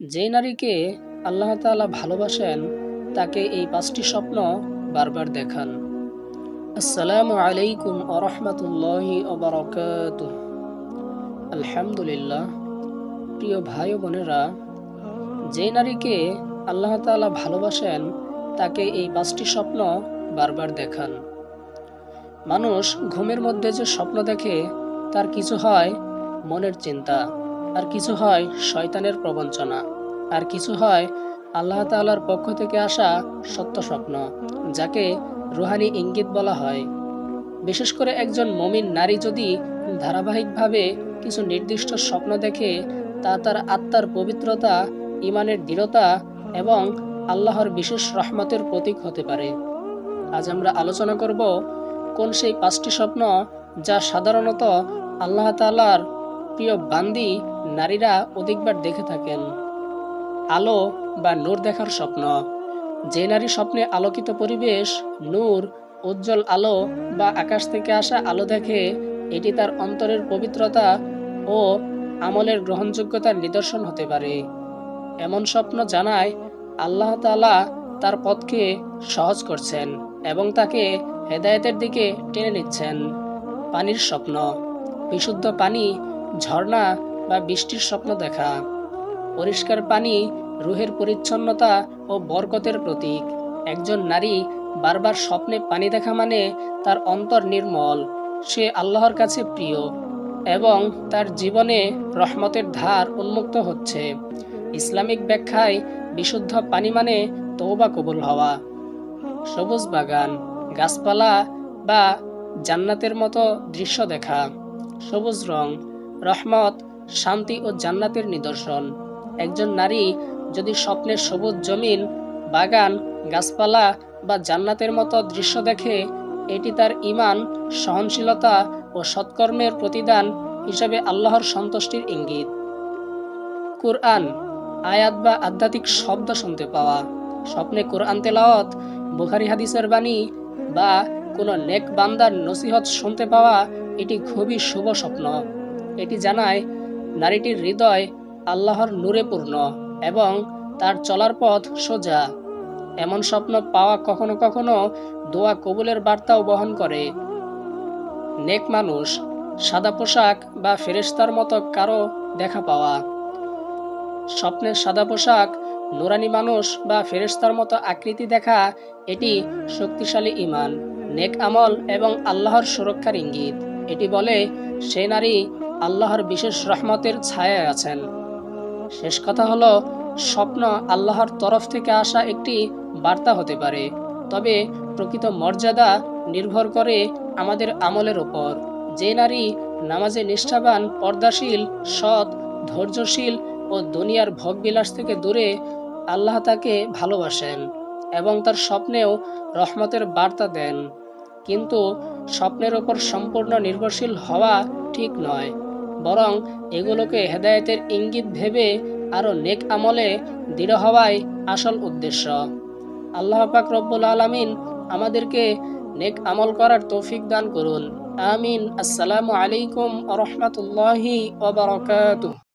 যে নারীকে আল্লাহ তাআলা ভালোবাসেন, তাকে এই পাঁচটি স্বপ্ন বারবার দেখান। আসসালামু আলাইকুম আরহামতুল্লাহি ওবরাকাত আলহামদুলিল্লাহ, প্রিয় ভাই বোনেরা, যে নারীকে আল্লাহ তাআলা ভালোবাসেন, তাকে এই পাঁচটি স্বপ্ন বারবার দেখান। মানুষ ঘুমের মধ্যে যে স্বপ্ন দেখে, তার কিছু হয় মনের চিন্তা। আর কিছু হয় শয়তানের প্রবঞ্চনা। আর কিছু হয় আল্লাহ তাআলার পক্ষ থেকে আসা সত্য স্বপ্ন, যাকে রুহানি ইঙ্গিত বলা হয়। বিশেষ করে একজন মমিন নারী যদি ধারাবাহিকভাবে কিছু নির্দিষ্ট স্বপ্ন দেখে, তা তার আত্মার পবিত্রতা ইমানের দৃঢ়তা এবং আল্লাহর বিশেষ রহমতের প্রতীক হতে পারে। আজ আমরা আলোচনা করব কোন সেই পাঁচটি স্বপ্ন যা সাধারণত আল্লাহ তাআলার প্রিয় বান্দি নারীরা অধিকবার দেখে থাকেন। আলো বা নূর দেখার স্বপ্ন। যে নারী স্বপ্নে আলোকিত পরিবেশ, নূর, উজ্জ্বল আলো বা আকাশ থেকে আসা আলো দেখে, এটি তার অন্তরের পবিত্রতা ও আমলের গ্রহণযোগ্যতার নিদর্শন হতে পারে। এমন স্বপ্ন জানায় আল্লাহ তাআলা তার পথকে সহজ করছেন এবং তাকে হেদায়েতের দিকে টেনে নিচ্ছেন। পানির স্বপ্ন। বিশুদ্ধ পানি, ঝর্ণা বা বৃষ্টির স্বপ্ন দেখা। পরিষ্কার পানি, রুহের পরিচ্ছন্নতা ও বরকতের প্রতীক। একজন নারী বারবার স্বপ্নে পানি দেখা মানে তার অন্তর নির্মল। সে আল্লাহর কাছে প্রিয় এবং তার জীবনে রহমতের ধার উন্মুক্ত হচ্ছে। ইসলামিক ব্যাখ্যায় বিশুদ্ধ পানি মানে তৌবা কবুল হওয়া। সবুজ বাগান, গাছপালা বা জান্নাতের মতো দৃশ্য দেখা। সবুজ রং, রহমত শান্তি ও জান্নাতের নিদর্শন। একজন নারী যদি স্বপ্নের সবুজ জমিন, বাগান, গাছপালা বা জান্নাতের মতো দৃশ্য দেখে, এটি তার ইমান সহনশীলতা ও সৎকর্মের প্রতিদান হিসাবে আল্লাহর সন্তুষ্টির ইঙ্গিত। কুরআন, আয়াত বা আধ্যাত্মিক শব্দ শুনতে পাওয়া। স্বপ্নে কোরআন তেলাওয়াত, বুখারি হাদিসের বাণী বা কোনো নেক বান্দার নসিহত শুনতে পাওয়া, এটি খুবই শুভ স্বপ্ন। এটি জানায় নারীটির হৃদয় আল্লাহর নূরে পূর্ণ এবং তার চলার পথ সোজা। এমন স্বপ্ন পাওয়া কখনো কখনো দোয়া কবুলের বার্তাও বহন করে। নেক মানুষ, সাদা পোশাক বা ফেরেশতার মতো কারও দেখা পাওয়া। স্বপ্নের সাদা পোশাক, নোরানি মানুষ বা ফেরেশতার মতো আকৃতি দেখা, এটি শক্তিশালী ইমান নেক আমল এবং আল্লাহর সুরক্ষার ইঙ্গিত। এটি বলে, সে নারী আল্লাহর বিশেষ রহমতের ছায়ায় আছেন। শেষ কথা হলো, স্বপ্ন আল্লাহর তরফ থেকে আসা একটি বার্তা হতে পারে। তবে প্রকৃত মর্যাদা নির্ভর করে আমাদের আমলের ওপর যে নারী নামাজে নিষ্ঠাবান, পর্দাশীল, সৎ, ধৈর্যশীল ও দুনিয়ার ভোগবিলাস থেকে দূরে, আল্লাহ তাকে ভালোবাসেন এবং তার স্বপ্নেও রহমতের বার্তা দেন। কিন্তু স্বপ্নের ওপর সম্পূর্ণ নির্ভরশীল হওয়া ঠিক নয়। বরং এগুলোকে হেদায়েতের ইঙ্গিত ভেবে আরও নেক আমলে দৃঢ় হওয়াই আসল উদ্দেশ্য। আল্লাহ পাক রব্বুল আলমিন আমাদেরকে নেক আমল করার তৌফিক দান করুন। আমিন। আসসালামু আলাইকুম রহমতুল্লাহি